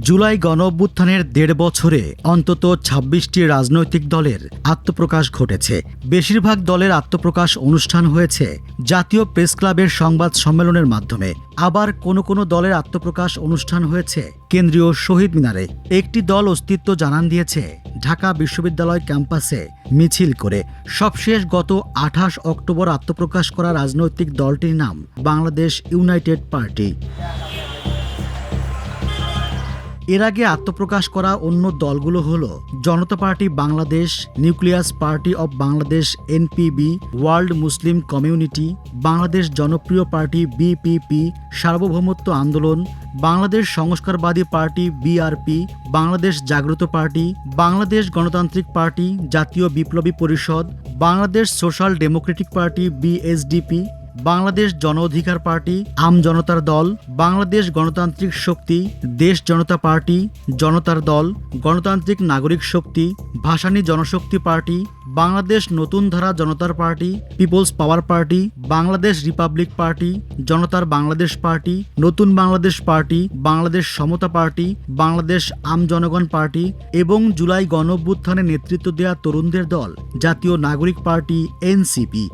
জুলাই গণ অভ্যুত্থানের দেড় বছরে অন্তত ছাব্বিশটি রাজনৈতিক দলের আত্মপ্রকাশ ঘটেছে। বেশিরভাগ দলের আত্মপ্রকাশ অনুষ্ঠান হয়েছে জাতীয় প্রেস ক্লাবের সংবাদ সম্মেলনের মাধ্যমে। আবার কোনো কোনো দলের আত্মপ্রকাশ অনুষ্ঠান হয়েছে কেন্দ্রীয় শহীদ মিনারে। একটি দল অস্তিত্ব জানান দিয়েছে, ঢাকা বিশ্ববিদ্যালয় ক্যাম্পাসে মিছিল করে। সবশেষ গত আঠাশ অক্টোবর আত্মপ্রকাশ করা রাজনৈতিক দলটির নাম বাংলাদেশ ইউনাইটেড পার্টি। এর আগে আত্মপ্রকাশ করা অন্য দলগুলো হল Janata Party Bangladesh, Nucleus Party of Bangladesh, NPB, World Muslim Community, Bangladesh জনপ্রিয় পার্টি বিপিপি, সার্বভৌমত্ব আন্দোলন, বাংলাদেশ সংস্কারবাদী পার্টি বিআরপি, বাংলাদেশ জাগ্রত পার্টি, বাংলাদেশ গণতান্ত্রিক পার্টি, জাতীয় বিপ্লবী পরিষদ, Bangladesh Social Democratic Party BSDP Bangladesh জন অধিকার পার্টি, আম জনতার দল, বাংলাদেশ গণতান্ত্রিক শক্তি, দেশ জনতা পার্টি, জনতার দল, গণতান্ত্রিক নাগরিক শক্তি, ভাসানী জনশক্তি পার্টি, বাংলাদেশ নতুন ধারা জনতার Party, People's Power Party, Bangladesh Republic Party, জনতার বাংলাদেশ পার্টি, নতুন বাংলাদেশ পার্টি, বাংলাদেশ সমতা পার্টি, বাংলাদেশ আম জনগণ পার্টি এবং জুলাই গণভ্যুত্থানে নেতৃত্ব দেয়া তরুণদের দল, জাতীয় নাগরিক পার্টি, এনসিপি।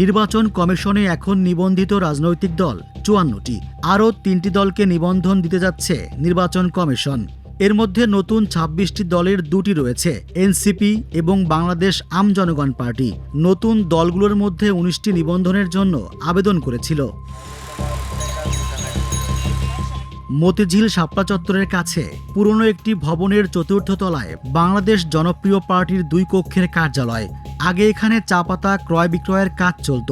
নির্বাচন কমিশনে এখন নিবন্ধিত রাজনৈতিক দল চুয়ান্নটি। আরও তিনটি দলকে নিবন্ধন দিতে যাচ্ছে নির্বাচন কমিশন। এর মধ্যে নতুন ছাব্বিশটি দলের দুটি রয়েছে, এনসিপি এবং বাংলাদেশ আম জনগণ পার্টি। নতুন দলগুলোর মধ্যে উনিশটি নিবন্ধনের জন্য আবেদন করেছিল। মতিঝিল শাপলা চত্বরের কাছে পুরনো একটি ভবনের চতুর্থ তলায় বাংলাদেশ জনপ্রিয় পার্টির দুই কক্ষের কার্যালয়। আগে এখানে চা পাতা ক্রয় বিক্রয়ের কাজ চলত।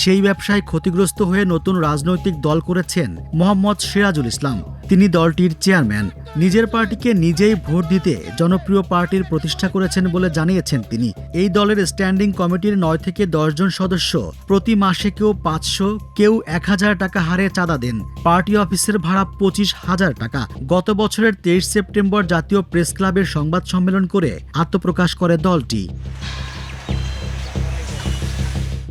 সেই ব্যবসায় ক্ষতিগ্রস্ত হয়ে নতুন রাজনৈতিক দল করেছেন মোহাম্মদ সিরাজুল ইসলাম। তিনি দলটির চেয়ারম্যান। নিজের পার্টিকে নিজেই ভোট দিতে জনপ্রিয় পার্টির প্রতিষ্ঠা করেছেন বলে জানিয়েছেন তিনি। এই দলের স্ট্যান্ডিং কমিটির নয় থেকে জন সদস্য। প্রতি মাসে কেউ পাঁচশো, কেউ এক হাজার টাকা হারে চাঁদা দেন। পার্টি অফিসের ভাড়া পঁচিশ হাজার টাকা। গত বছরের তেইশ সেপ্টেম্বর জাতীয় প্রেস ক্লাবের সংবাদ সম্মেলন করে আত্মপ্রকাশ করে দলটি।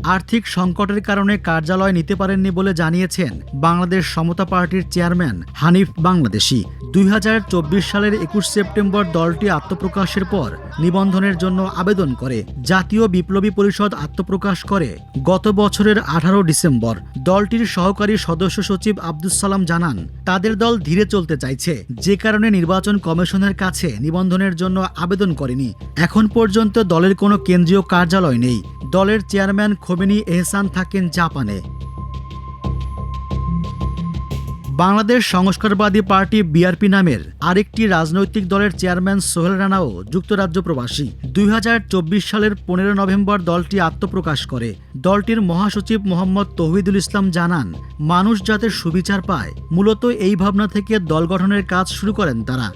আর্থিক সংকটের কারণে কার্যালয় নিতে পারেননি বলে জানিয়েছেন বাংলাদেশ সমতা পার্টির চেয়ারম্যান হানিফ বাংলাদেশি। দুই হাজার চব্বিশ সালের একুশ সেপ্টেম্বর দলটি আত্মপ্রকাশের পর নিবন্ধনের জন্য আবেদন করে। জাতীয় বিপ্লবী পরিষদ আত্মপ্রকাশ করে গত বছরের আঠারো ডিসেম্বর। দলটির সহকারী সদস্য সচিব আব্দুস সালাম জানান, তাদের দল ধীরে চলতে চাইছে। যে কারণে নির্বাচন কমিশনের কাছে নিবন্ধনের জন্য আবেদন করেনি। এখন পর্যন্ত দলের কোনো কেন্দ্রীয় কার্যালয় নেই। দলের চেয়ারম্যান খোমেনি এহসান থাকেন জাপানে। বাংলাদেশ সংস্কারবাদী পার্টি বিআরপি নামের আরেকটি রাজনৈতিক দলের চেয়ারম্যান সোহেল রানাও যুক্তরাজ্য প্রবাসী। দুই হাজার চব্বিশ সালের পনেরো নভেম্বর দলটি আত্মপ্রকাশ করে। দলটির মহাসচিব মোহাম্মদ তৌহিদুল ইসলাম জানান, মানুষ যাতে সুবিচার পায়, মূলত এই ভাবনা থেকে দল গঠনের কাজ শুরু করেন তারা।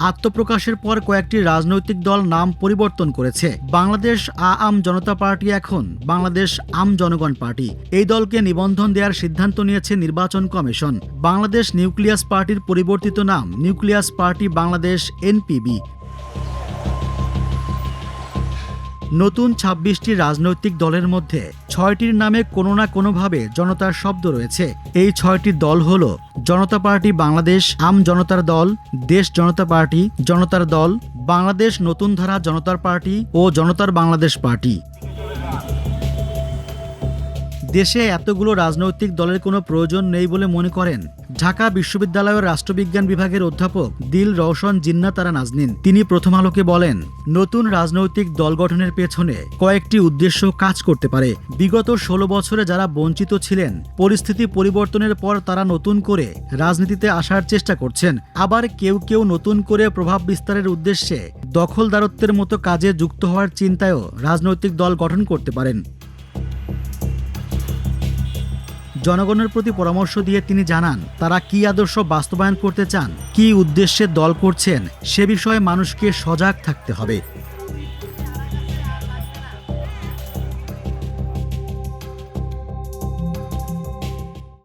আত্মপ্রকাশের পর কয়েকটি রাজনৈতিক দল নাম পরিবর্তন করেছে। বাংলাদেশ আম জনতা পার্টি এখন বাংলাদেশ আম জনগণ পার্টি। এই দলকে নিবন্ধন দেওয়ার সিদ্ধান্ত নিয়েছে নির্বাচন কমিশন। বাংলাদেশ নিউক্লিয়াস পার্টির পরিবর্তিত নাম নিউক্লিয়াস পার্টি বাংলাদেশ এনপিবি। নতুন ছাব্বিশটি রাজনৈতিক দলের মধ্যে ছয়টির নামে কোনো না কোনোভাবে জনতার শব্দ রয়েছে। এই ছয়টি দল হল জনতা পার্টি বাংলাদেশ, আম জনতার দল, দেশ জনতা পার্টি, জনতার দল, বাংলাদেশ নতুন ধারা জনতার পার্টি ও জনতার বাংলাদেশ পার্টি। দেশে এতগুলো রাজনৈতিক দলের কোনো প্রয়োজন নেই বলে মনে করেন। ঢাকা বিশ্ববিদ্যালয়ের রাষ্ট্রবিজ্ঞান বিভাগের অধ্যাপক দিল রওশন জিন্না তারা নাজনিন। তিনি প্রথম আলোকে বলেন, নতুন রাজনৈতিক দল গঠনের পেছনে কয়েকটি উদ্দেশ্য কাজ করতে পারে। বিগত ষোলো বছরে যারা বঞ্চিত ছিলেন, পরিস্থিতি পরিবর্তনের পর তারা নতুন করে রাজনীতিতে আসার চেষ্টা করছেন। আবার কেউ কেউ নতুন করে প্রভাব বিস্তারের উদ্দেশ্যে দখলদারত্বের মতো কাজে যুক্ত হওয়ার চিন্তায়ও রাজনৈতিক দল গঠন করতে পারেন। জনগণের প্রতি পরামর্শ দিয়ে তিনি জানান, তারা কি আদর্শ বাস্তবায়ন করতে চান, কি উদ্দেশ্যে দল করছেন, সে বিষয়ে মানুষকে সজাগ থাকতে হবে।